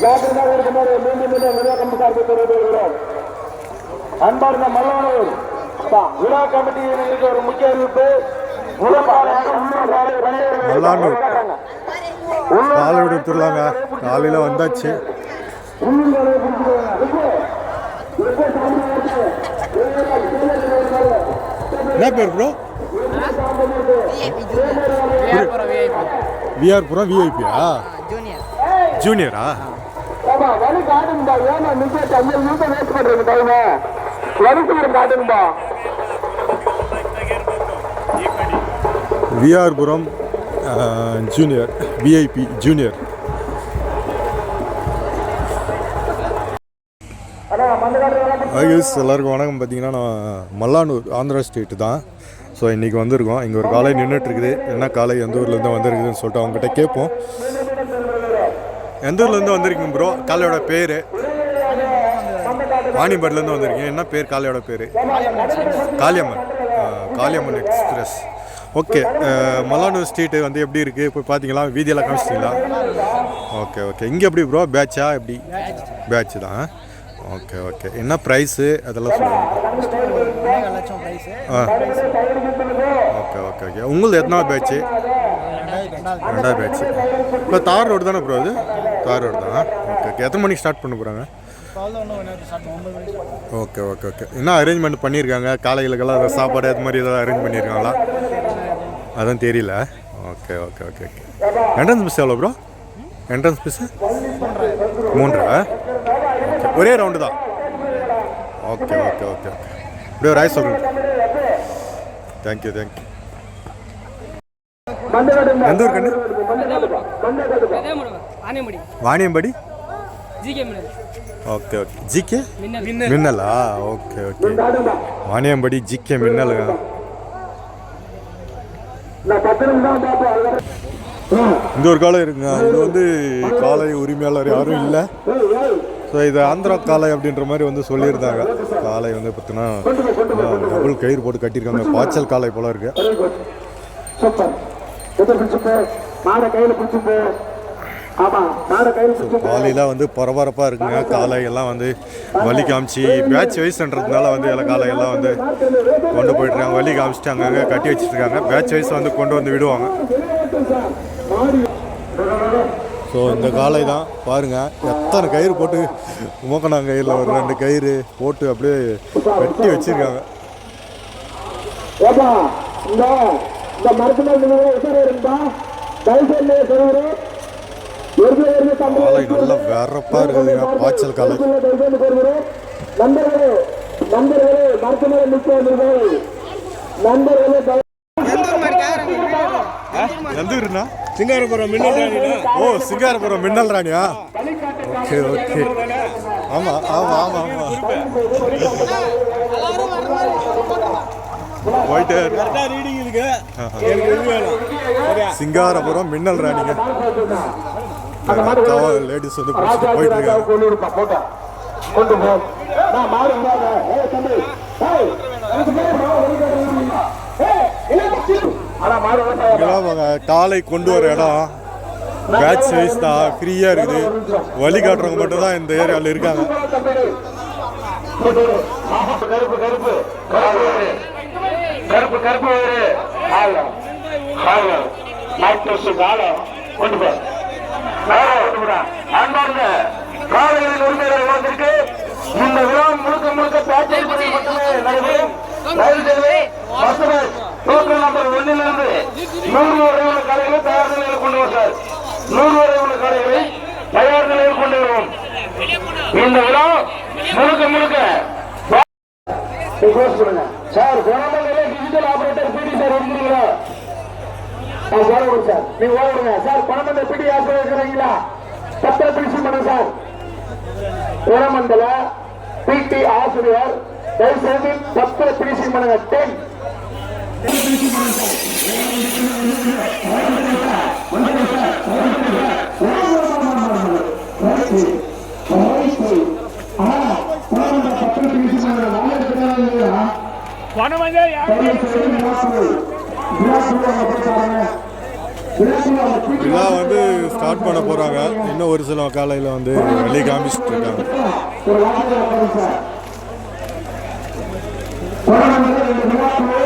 ஜாக்கிரதாக இருக்குமாறு மீண்டும் மீண்டும் விழா கமிட்டி தெரிவித்துள்ளோம் அன்பார்ந்த விழா கமிட்டியினருக்கு ஒரு முக்கிய அறிவிப்பு மல்லானூர். காலை விடுத்துடலாங்க காலையில் வந்தாச்சு என்ன பேர் ப்ரோ விஐபியா ஜூனியர் ஆமா வலி காட்டுங்கப்பா. ஏமா நிமிஷம் அஞ்சு நிமிஷம் வேஸ்ட் பண்றீங்க டைம் வலி சீக்கிரம் காட்டுங்கப்பா. VR Puram junior VIP junior. IS எல்லாருக்கும் வணக்கம். பார்த்தீங்கன்னா நான் மல்லானூர் ஆந்திரா ஸ்டேட்டு தான். ஸோ இன்றைக்கி வந்திருக்கோம். இங்கே ஒரு காலை நின்றுட்டு இருக்குது. என்ன காலை எந்த ஊர்லேருந்து வந்திருக்குதுன்னு சொல்லிட்டு அவங்ககிட்ட கேட்போம். எந்த ஊர்லேருந்து வந்திருக்கீங்க ப்ரோ காலையோட பேர். வாணிபட்லேருந்து வந்திருக்கீங்க. என்ன பேர் காலையோட பேர்? Kaliyamman. Kaliyamman express okay Mallanur street வந்து எப்படி இருக்குது போய் பார்த்தீங்களா வீதியெல்லாம் காமிச்சிட்டிங்களா? ஓகே ஓகே இங்கே எப்படி ப்ரோ பேட்சா எப்படி? பேட்ச் தான். ஓகே ஓகே என்ன ப்ரைஸு அதெல்லாம் சொல்லுங்கள் ஆ. ஓகே ஓகே ஓகே உங்களுது எத்தனாவது பேட்ச்சு ரெண்டாவது பேட்ச்சு இப்போ தார் ரோடு தானே ப்ரோ அது? காரோட தான் ஓகே ஓகே எத்தனை மணிக்கு ஸ்டார்ட் பண்ண போகிறாங்க ஓகே ஓகே ஓகே என்ன அரேஞ்ச்மெண்ட் பண்ணியிருக்காங்க காலையிலக்கெல்லாம் சாப்பாடு அது மாதிரி ஏதாவது அரேஞ்ச் பண்ணியிருக்காங்களா அதான் தெரியல. Okay okay okay okay entrance fees எவ்வளோ ப்ரோ என்ட்ரன்ஸ் பீஸு மூன்றா? ஓகே ஒரே ரவுண்டு தான். ஓகே ஓகே ஓகே ஓகே இப்படியே ஒரு ஆய் சொல்லுங்க தேங்க்யூ தேங்க்யூ எந்த ஊர் கண்ணு Vaniyambadi? GK Minnal okay okay. GK? Minnal. Okay okay. Vaniyambadi GK மின்னலுங்க இந்த ஒரு காலம் இருக்குங்க இது வந்து காலை உரிமையாளர் யாரும் இல்லை. ஸோ இது ஆந்திரா காலை அப்படின்ற மாதிரி வந்து சொல்லியிருந்தாங்க. காலை வந்து பார்த்தீங்கன்னா டபுள் கயிறு போட்டு கட்டியிருக்காங்க. பாய்ச்சல் காலை போல இருக்கு. சூப்பர் எதை பிடிச்சிட்டு மாடை கையில பிடிச்சிட்டு ஆமா மாடை கையில பிடிச்சிட்டு காலையில் வந்து பரபரப்பாக இருக்குங்க. காலை எல்லாம் வந்து வலி காமிச்சு பேட்ச் வைஸ்ன்றதுனால வந்து எல்லா எல்லாம் வந்து கொண்டு போயிட்டுருக்காங்க. வலி காமிச்சிட்டு அங்கங்கே கட்டி வச்சுருக்காங்க. பேட்ச் வைஸ் வந்து கொண்டு வந்து விடுவாங்க. ஸோ இந்த காலை தான். பாருங்கள் எத்தனை கயிறு போட்டு மூக்கணாங்க கயிறில் ஒரு ரெண்டு கயிறு போட்டு அப்படியே கட்டி வச்சுருக்காங்க. இந்த நீங்க உத்தரவு இருந்தா தயவுசெய்து நல்லா வேறப்பா இருக்குதுங்க பாய்ச்சல் காலை நண்பர்களே நண்பர்களே மரத்து மேல நிற்க நண்பர்களே எந்த ஊருண்ணா சிங்காரபுரம் மின்னல் ராணியா ஓ சிங்காரபுரம் மின்னல் ராணியா? Okay okay. ஆமாம் ஆமாம் ஆமாம் ஆமாம் போயிட்டு சிங்காரபுரம் மின்னல் ராணிங்க லேடிஸ் வந்து போயிட்டு இருக்காங்க. கொண்டு போ. நான் தம்பி. காலை கொண்டு வர இடம். பேட்ச் வைஸ் தான். ஃப்ரீயாக இருக்குது. வழி காட்டுறவங்க மட்டும் தான் இந்த ஏரியாவில் இருக்காங்க. கருப்பு கருப்பு கருப்பு கருப்பு வேறு ஆயிரம் ஆயிரம் நாட்டு காலம் கொண்டு போ அன்பார்ந்த காலையில் உரிமையாளர் வளர்ந்திருக்கு இந்த விழா முழுக்க முழுக்க பேட்டை பகுதியில் மட்டுமே நடைபெறும் தயவு செய்து பசுமை டோக்கன் நம்பர் ஒன்னிலிருந்து நூறு வரை உள்ள கடைகளை தயார் நிலையில் கொண்டு வரும் சார். நூறு வரை உள்ள கடைகளை தயார் நிலையில் கொண்டு வருவோம். இந்த விழா முழுக்க முழுக்க சார் குணமங்கல டிஜிட்டல் ஆபரேட்டர் பிடி சார் இருக்கிறீங்களா சார் ஓட விடுங்க சார் நீங்க ஓட விடுங்க. சார் குணமண்டல பிடி ஆசிரியர் இருக்கிறீங்களா? பத்திர பிடிச்சு பண்ண சார். குணமண்டல பிடி ஆசிரியர் தயவு செய்து பத்திர பிடிச்சு பண்ணுங்க. டென். பிடிச்சி பண்ணுங்க சார் விழா வந்து ஸ்டார்ட் பண்ண போகிறாங்க இன்னும் ஒரு சில காலையில் வந்து வெளியே காமிச்சிட்டு இருக்காங்க. ஒரு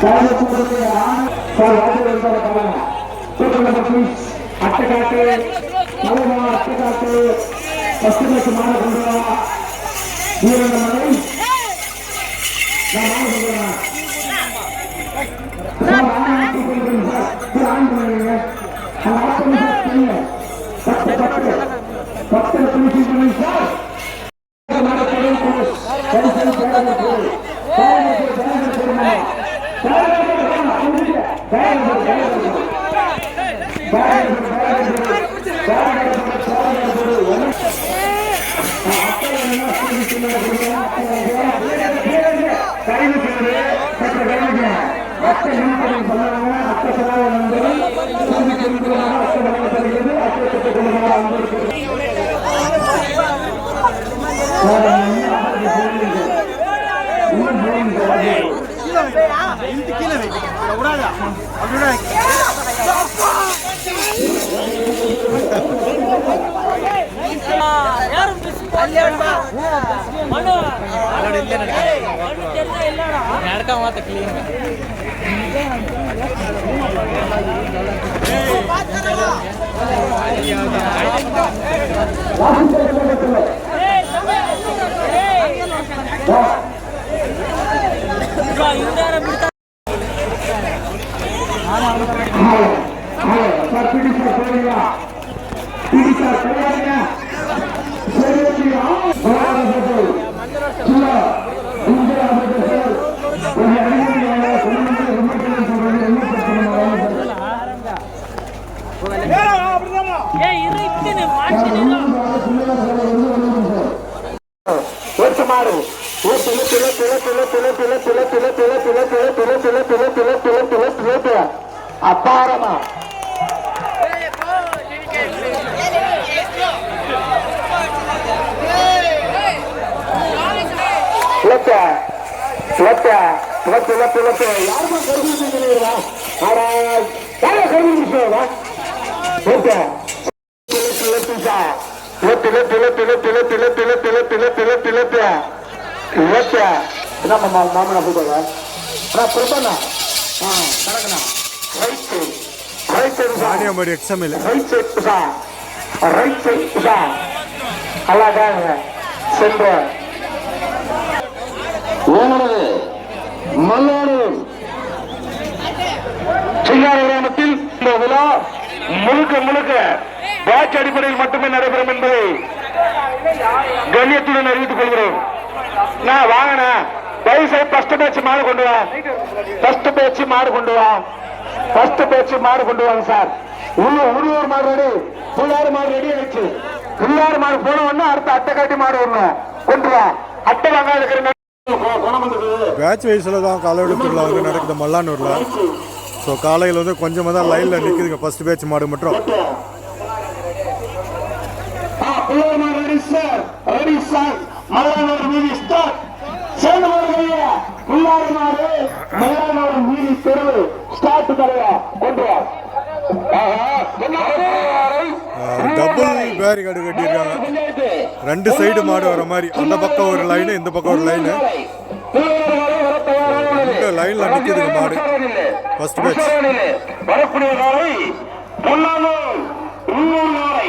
காலத்துடைய ஆண் ஒரு ஆண்டு வந்தார கவனம் கூட்டணி பற்றி அட்டகாட்டு நல்லமா அட்டகாட்டு பசுமைக்கு மாற கொண்டா வீரன் மனை நான் மாற கொண்டா பத்து பத்து பத்து புரிஞ்சு சார் கைது செய்து நடக்க மாத்த கிளீன் பிடிச்சா போயிருங்க அப்பாரமா. லத்த லத்த லத்த லத்த லத்த யாருமா கருவி சொல்லுவா ஆடா யாரா கருவி சொல்லுவா லத்த லத்த லத்த லத்த லத்த லத்த லத்த லத்த லத்த லத்த லத்த லத்த லத்த நம்ம மாமனா போடுவா அண்ணா பிரபண்ணா ஆ கணக்குண்ணா ரைட்டு ரைட்டு ஆடியம்படி எக்ஸாமில் ரைட் சைட் புசா ரைட் சைட் புசா அல்லாதாங்க சென்ற ஓமனது சிங்கார கிராமத்தில் இந்த விழா முழுக்க முழுக்க பேட்ச் அடிப்படையில் மட்டுமே நடைபெறும் என்பதை கண்ணியத்துடன் அறிவித்துக் கொள்கிறோம். நான் வாங்கண்ணா. தயவு செய்து ஃபர்ஸ்ட் பேட்ச் மாடு கொண்டு வா. ஃபர்ஸ்ட் பேட்ச் மாடு கொண்டு வா. ஃபர்ஸ்ட் பேட்ச் மாடு கொண்டு வாங்க சார் உள்ள உள்ளூர் மாடு ரெடி புள்ளாறு மாடு ரெடி ஆயிடுச்சு. புள்ளாறு மாடு போன உடனே அடுத்த அட்டை காட்டி மாடு வரணும் கொண்டு வா. அட்டை வாங்காத இருக்கிற பேட்ச் வயசில் தான் காலை எடுத்துக்கலாம் வந்து நடக்குது மல்லானூரில். ஸோ காலையில் வந்து கொஞ்சமாக தான் லைனில் நிற்குதுங்க ஃபஸ்ட் பேட்ச் மாடு மட்டும். ஸ்டார்ட் கொண்டு டபுள் பேரிகார்டு கட்டியிருக்காங்க. ரெண்டு சைடு மாடு வர மாதிரி. அந்த பக்கம் ஒரு லைனு இந்த பக்கம் ஒரு லைனு ரெண்டு லைன்ல நிக்குதுங்க மாடு. First batch. வரக்கூடிய நாளை பொன்னானூர் உள்ளூர் நாளை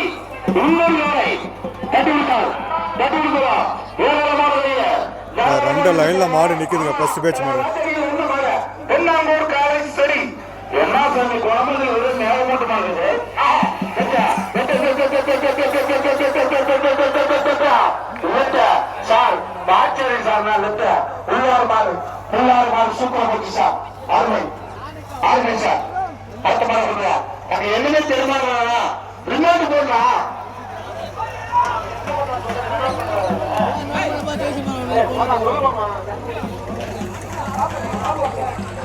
உள்ளூர் நாளை கட்டி விட்டார் கட்டி விடுவா ஏராளமானவரைய ரெண்டு லைன்ல மாடு நிக்குதுங்க ஃபர்ஸ்ட் பேட்ச் மாடு. பொன்னாங்கூர் காலை சரி. என்ன கருணாசாமி குழம்புல ஒரு மேலமூட்டமா இருக்குது சார் பாச்சேரி சார் நான் லெப்ட் உள்ளார் மாறு உள்ளார் மாறு சூப்பர் போச்சு சார் அருமை அருமை சார் பத்து மாறு சொல்றியா அங்க என்னமே தெரியுமா ரிமோட் போடா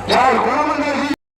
யார் குணமன்